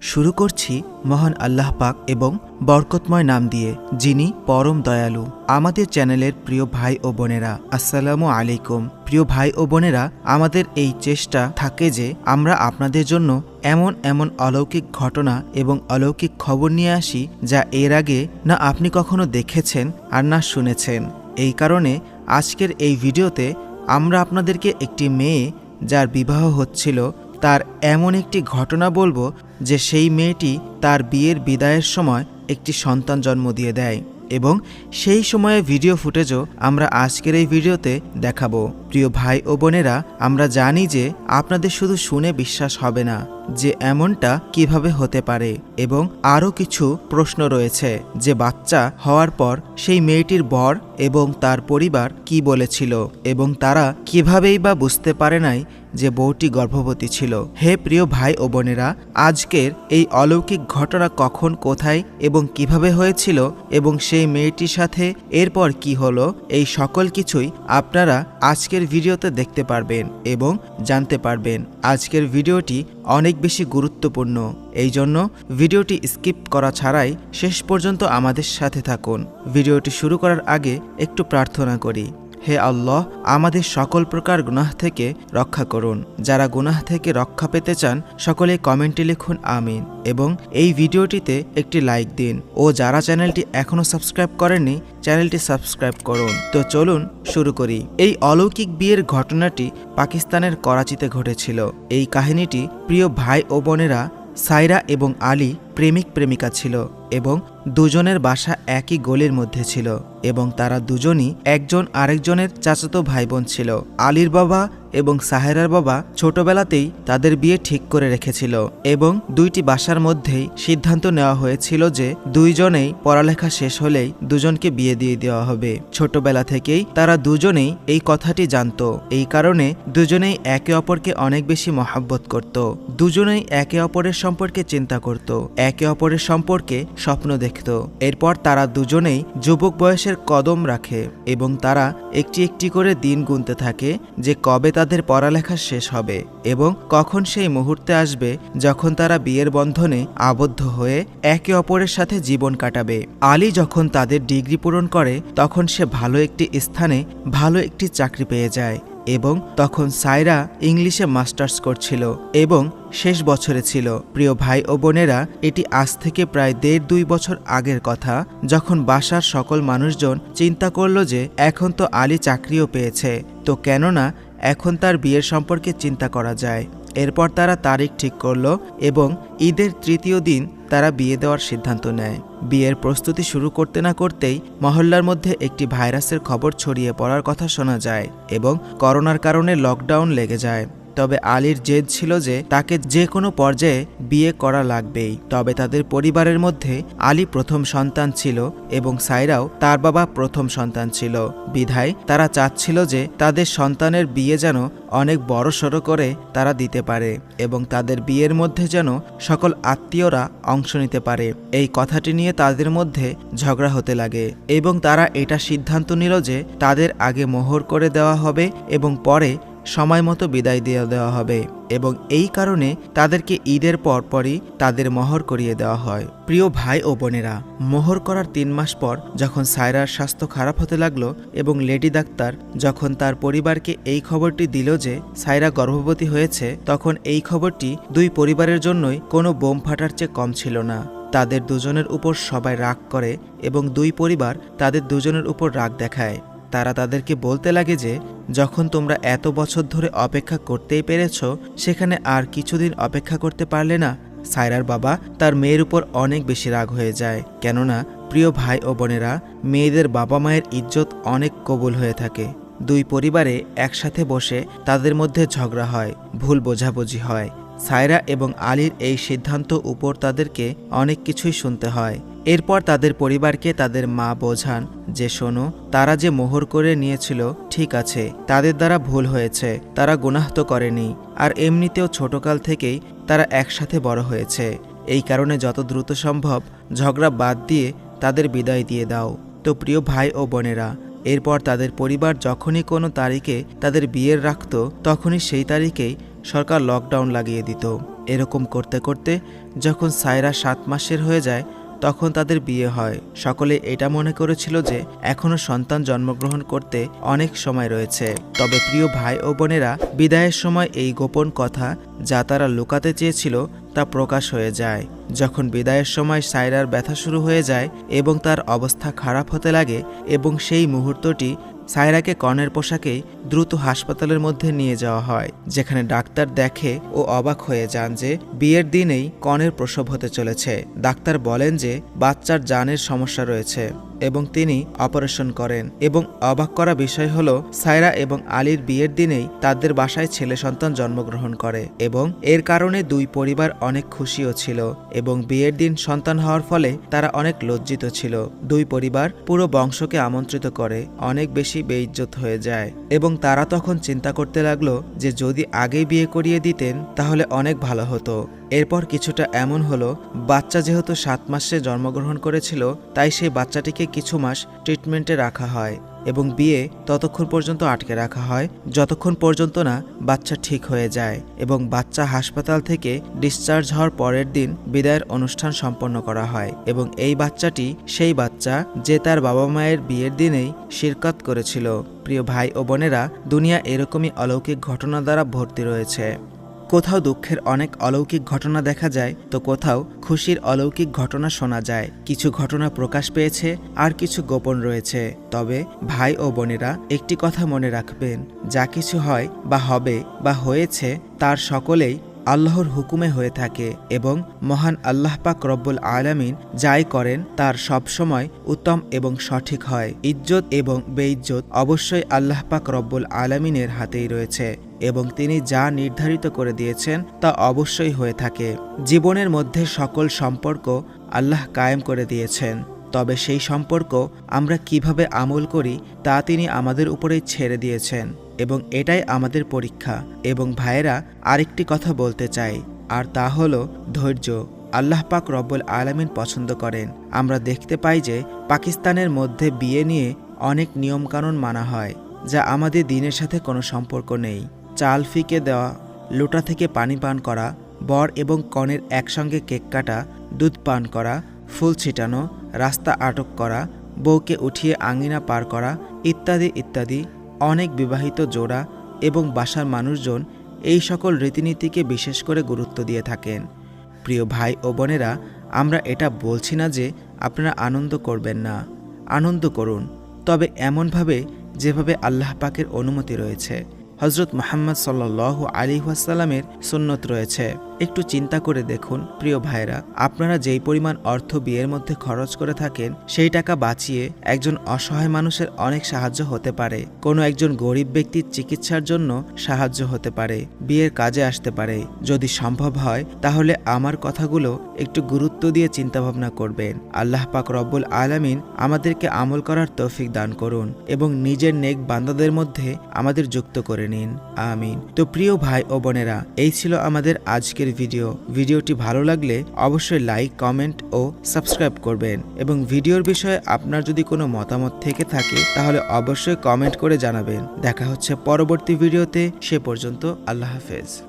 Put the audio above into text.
শুরু করছি মহান আল্লাহ পাক এবং বরকতময় নাম দিয়ে, যিনি পরম দয়ালু। আমাদের চ্যানেলের প্রিয় ভাই ও বোনেরা, আসসালামু আলাইকুম। প্রিয় ভাই ও বোনেরা, আমাদের এই চেষ্টা থাকে যে আমরা আপনাদের জন্য এমন এমন অলৌকিক ঘটনা এবং অলৌকিক খবর নিয়ে আসি যা এর আগে না আপনি কখনো দেখেছেন আর না শুনেছেন। এই কারণে আজকের এই ভিডিওতে আমরা আপনাদেরকে একটি মেয়ে, যার বিবাহ হচ্ছিল তার এমন একটি ঘটনা বলব যে সেই মেয়েটি তার বিয়ের বিদায়ের সময় একটি সন্তান জন্ম দিয়ে দেয় এবং সেই সময়ে ভিডিও ফুটেজও আমরা আজকের এই ভিডিওতে দেখাবো। প্রিয় ভাই ও বোনেরা, আমরা জানি যে আপনাদের শুধু শুনে বিশ্বাস হবে না, যে এমনটা কীভাবে হতে পারে এবং আরও কিছু প্রশ্ন রয়েছে যে বাচ্চা হওয়ার পর সেই মেয়েটির বর এবং তার পরিবার কি বলেছিল এবং তারা কিভাবেই বা বুঝতে পারে নাই যে বউটি গর্ভবতী ছিল। হে প্রিয় ভাই ও বোনেরা, আজকের এই অলৌকিক ঘটনা কখন, কোথায় এবং কীভাবে হয়েছিল এবং সেই মেয়েটির সাথে এরপর কি হলো, এই সকল কিছুই আপনারা আজকের ভিডিওতে দেখতে পারবেন এবং জানতে পারবেন আজকের ভিডিওটি অনেক বেশি গুরুত্বপূর্ণ। এই জন্য ভিডিওটি স্কিপ করা ছাড়াই শেষ পর্যন্ত আমাদের সাথে থাকুন। ভিডিওটি শুরু করার আগে একটু প্রার্থনা করি। হে আল্লাহ, আমাদের সকল প্রকার গুনাহ থেকে রক্ষা করুন। যারা গুনাহ থেকে রক্ষা পেতে চান, সকলে কমেন্টে লিখুন আমিন এবং এই ভিডিওটিতে একটি লাইক দিন ও যারা চ্যানেলটি এখনও সাবস্ক্রাইব করেননি, চ্যানেলটি সাবস্ক্রাইব করুন। তো চলুন শুরু করি। এই অলৌকিক বিয়ের ঘটনাটি পাকিস্তানের করাচিতে ঘটেছিল। এই কাহিনীটি প্রিয় ভাই ও বোনেরা সাইরা এবং আলী প্রেমিক প্রেমিকা ছিল এবং দুজনের বাসা একই গলির মধ্যে ছিল এবং তারা দুজনই একজন আরেকজনের চাচাতো ভাই বোন ছিল। আলীর বাবা এবং সাহেরার বাবা ছোটবেলাতেই তাদের বিয়ে ঠিক করে রেখেছিল এবং দুইটি বাসার মধ্যেই সিদ্ধান্ত নেওয়া হয়েছিল যে দুইজনেই পড়ালেখা শেষ হলেই দুজনকে বিয়ে দিয়ে দেওয়া হবে। ছোটবেলা থেকেই তারা দুজনেই এই কথাটি জানত। এই কারণে দুজনেই একে অপরকে অনেক বেশি মহাব্বত করত। দুজনেই একে অপরের সম্পর্কে চিন্তা করত। একে অপরের সম্পর্কে স্বপ্ন দেখত। এরপর তারা দুজনেই যুবক বয়সের কদম রাখে এবং তারা একটি একটি করে দিন গুনতে থাকে যে কবে তাদের পড়ালেখা শেষ হবে এবং কখন সেই মুহূর্তে আসবে যখন তারা বিয়ের বন্ধনে আবদ্ধ হয়ে একে অপরের সাথে জীবন কাটাবে। আলী যখন তাদের ডিগ্রি পূরণ করে, তখন সে ভালো একটি স্থানে ভালো একটি চাকরি পেয়ে যায়। এবং তখন সাইরা ইংলিশে মাস্টার্স করছিল এবং শেষ বছরে ছিল। প্রিয় ভাই ও বোনেরা, এটি আজ থেকে প্রায় দেড় দুই বছর আগের কথা, যখন বাসার সকল মানুষজন চিন্তা করল যে এখন তো আলী চাকরিও পেয়েছে। তো কেননা, এখন তার বিয়ের সম্পর্কে চিন্তা করা যায়। এরপর তারা তারিখ ঠিক করল এবং ঈদের তৃতীয় দিন তারা বিয়ে দেওয়ার সিদ্ধান্ত নেয়। বিয়ের প্রস্তুতি শুরু করতে না করতেই মহল্লার মধ্যে একটি ভাইরাসের খবর ছড়িয়ে পড়ার কথা শোনা যায় এবং করোনার কারণে লকডাউন লেগে যায়। তবে আলীর জেদ ছিল যে তাকে যে কোনো পর্যায়ে বিয়ে করা লাগবেই। তবে তাদের পরিবারের মধ্যে আলী প্রথম সন্তান ছিল এবং সাইরাও তার বাবা প্রথম সন্তান ছিল। বিধায় তারা চাচ্ছিল যে তাদের সন্তানের বিয়ে যেন অনেক বড় সড়ো করে তারা দিতে পারে এবং তাদের বিয়ের মধ্যে যেন সকল আত্মীয়রা অংশ নিতে পারে। এই কথাটি নিয়ে তাদের মধ্যে ঝগড়া হতে লাগে এবং তারা এটা সিদ্ধান্ত নিল যে তাদের আগে মোহর করে দেওয়া হবে এবং পরে সময় মতো বিদায় দিয়ে দেওয়া হবে এবং এই কারণে তাদেরকে ঈদের পরপরই তাদের মোহর করিয়ে দেওয়া হয়। প্রিয় ভাই ও বোনেরা, মোহর করার তিন মাস পর যখন সায়রার স্বাস্থ্য খারাপ হতে লাগল এবং লেডি ডাক্তার যখন তার পরিবারকে এই খবরটি দিল যে সায়রা গর্ভবতী হয়েছে, তখন এই খবরটি দুই পরিবারের জন্যই কোনো বোম ফাটার চেয়ে কম ছিল না। তাদের দুজনের উপর সবাই রাগ করে এবং দুই পরিবার তাদের দুজনের উপর রাগ দেখায়। তারা তাদেরকে বলতে লাগে যে, যখন তোমরা এত বছর ধরে অপেক্ষা করতেই পেরেছ, সেখানে আর কিছুদিন অপেক্ষা করতে পারলে না? সায়রার বাবা তার মেয়ের উপর অনেক বেশি রাগ হয়ে যায়। কেননা, প্রিয় ভাই ও বোনেরা, মেয়েদের বাবা মায়ের ইজ্জত অনেক কবুল হয়ে থাকে। দুই পরিবারে একসাথে বসে তাদের মধ্যে ঝগড়া হয়, ভুল বোঝাবুঝি হয়। সায়রা এবং আলীর এই সিদ্ধান্ত উপর তাদেরকে অনেক কিছুই শুনতে হয়। এরপর তাদের পরিবারকে তাদের মা বোঝান যে, শোনো, তারা যে মোহর করে নিয়েছিল, ঠিক আছে, তাদের দ্বারা ভুল হয়েছে, তারা গুনাহ তো করেনি, আর এমনিতেও ছোটকাল থেকেই তারা একসাথে বড় হয়েছে। এই কারণে যত দ্রুত সম্ভব ঝগড়া বাদ দিয়ে তাদের বিদায় দিয়ে দাও। তো প্রিয় ভাই ও বোনেরা, এরপর তাদের পরিবার যখনই কোনো তারিখে তাদের বিয়ের রাখত, তখনই সেই তারিখেই সরকার লকডাউন লাগিয়ে দিত। এরকম করতে করতে যখন সায়রা সাত মাসের হয়ে যায় তখন তাদের বিয়ে হয়। সকলে এটা মনে করেছিল যে এখনও সন্তান জন্মগ্রহণ করতে অনেক সময় রয়েছে। তবে প্রিয় ভাই ও বোনেরা, বিদায়ের সময় এই গোপন কথা যা তারা লুকাতে চেয়েছিল তা প্রকাশ হয়ে যায়। যখন বিদায়ের সময় সাইরার ব্যথা শুরু হয়ে যায় এবং তার অবস্থা খারাপ হতে লাগে এবং সেই মুহূর্তটি সায়রাকে কর্ণের পোশাকে দ্রুত হাসপাতালের মধ্যে নিয়ে যাওয়া হয়, যেখানে ডাক্তার দেখে ও অবাক হয়ে যান যে বিয়ের দিনেই কনের প্রসব হতে চলেছে। ডাক্তার বলেন যে বাচ্চার জানের সমস্যা রয়েছে। এবং তিনি অপারেশন করেন। এবং অবাক করা বিষয় হল, সায়রা এবং আলীর বিয়ের দিনেই তাদের বাসায় ছেলে সন্তান জন্মগ্রহণ করে এবং এর কারণে দুই পরিবার অনেক খুশিও ছিল এবং বিয়ের দিন সন্তান হওয়ার ফলে তারা অনেক লজ্জিত ছিল। দুই পরিবার পুরো বংশকে আমন্ত্রিত করে অনেক বেশি বেইজ্জত হয়ে যায় এবং তারা তখন চিন্তা করতে লাগল যে যদি আগেই বিয়ে করিয়ে দিতেন তাহলে অনেক ভালো হতো। এরপর কিছুটা এমন হলো, বাচ্চা যেহেতু সাত মাসে জন্মগ্রহণ করেছিল, তাই সেই বাচ্চাটিকে কিছু মাস ট্রিটমেন্টে রাখা হয় এবং বিয়ে ততক্ষণ পর্যন্ত আটকে রাখা হয়, যতক্ষণ পর্যন্ত না বাচ্চা ঠিক হয়ে যায় এবং বাচ্চা হাসপাতাল থেকে ডিসচার্জ হওয়ার পরের দিন বিদায়ের অনুষ্ঠান সম্পন্ন করা হয় এবং এই বাচ্চাটি সেই বাচ্চা যে তার বাবা মায়ের বিয়ের দিনেই শিরকত করেছিল। প্রিয় ভাই ও বোনেরা, দুনিয়া এরকমই অলৌকিক ঘটনা দ্বারা ভর্তি রয়েছে। কোথাও দুঃখের অনেক অলৌকিক ঘটনা দেখা যায়, তো কোথাও খুশির অলৌকিক ঘটনা শোনা যায়। কিছু ঘটনা প্রকাশ পেয়েছে, আর কিছু গোপন রয়েছে। তবে ভাই ও বোনেরা একটি কথা মনে রাখবেন, যা কিছু হয় বা হবে বা হয়েছে, তার সকলেই আল্লাহর হুকুমে হয়ে থাকে এবং মহান আল্লাহ পাক রব্বুল আলামিন যাই করেন, তার সবসময় উত্তম এবং সঠিক হয়। ইজ্জত এবং বেইজ্জত অবশ্যই আল্লাহ পাক রব্বুল আলামিনের হাতেই রয়েছে। এবং তিনি যা নির্ধারিত করে দিয়েছেন তা অবশ্যই হয়ে থাকে। জীবনের মধ্যে সকল সম্পর্ক আল্লাহ কায়েম করে দিয়েছেন। তবে সেই সম্পর্ক আমরা কীভাবে আমল করি তা তিনি আমাদের উপরেই ছেড়ে দিয়েছেন এবং এটাই আমাদের পরীক্ষা। এবং ভাইয়েরা, আরেকটি কথা বলতে চাই, আর তা হলো ধৈর্য। আল্লাহ পাক রব্বুল আলামিন পছন্দ করেন। আমরা দেখতে পাই যে পাকিস্তানের মধ্যে বিয়ে নিয়ে অনেক নিয়মকানুন মানা হয়, যা আমাদের দিনের সাথে কোনো সম্পর্ক নেই। চাল ফিকে দেওয়া, লোটা থেকে পানি পান করা, বর এবং কনের একসঙ্গে কেক কাটা, দুধ পান করা, ফুল ছিটানো, রাস্তা আটক করা, বউকে উঠিয়ে আঙিনা পার করা ইত্যাদি ইত্যাদি অনেক বিবাহিত জোড়া এবং বাসার মানুষজন এই সকল রীতিনীতিকে বিশেষ করে গুরুত্ব দিয়ে থাকেন। প্রিয় ভাই ও বোনেরা, আমরা এটা বলছি না যে আপনারা আনন্দ করবেন না। আনন্দ করুন, তবে এমনভাবে যেভাবে আল্লাহ পাকের অনুমতি রয়েছে। হজরত মোহাম্মদ সাল্লাহ আলী ওয়াসাল্লামের সুন্নত রয়েছে। একটু চিন্তা করে দেখুন, প্রিয় ভাইরা আপনারা যেই পরিমাণ অর্থ বিয়ের মধ্যে খরচ করে থাকেন, সেই টাকা বাঁচিয়ে একজন অসহায় মানুষের অনেক সাহায্য হতে পারে। কোনো একজন গরিব ব্যক্তির চিকিৎসার জন্য সাহায্য হতে পারে, বিয়ের কাজে আসতে পারে। যদি সম্ভব হয়, তাহলে আমার কথাগুলো একটু গুরুত্ব দিয়ে চিন্তাভাবনা করবেন। আল্লাহ পাক রব্বুল আলামিন আমাদেরকে আমল করার তৌফিক দান করুন এবং নিজের নেক বান্দাদের মধ্যে আমাদের যুক্ত নিন, আমিন। তো প্রিয় ভাই ও বোনেরা, এই ছিল আমাদের আজকের ভিডিও। ভিডিওটি ভালো লাগলে অবশ্যই লাইক, কমেন্ট ও সাবস্ক্রাইব করবেন। এবং ভিডিওর বিষয়ে আপনার যদি কোনো মতামত থেকে থাকে, তাহলে অবশ্যই কমেন্ট করে জানাবেন। দেখা হচ্ছে পরবর্তী ভিডিওতে, সে পর্যন্ত আল্লাহ হাফেজ।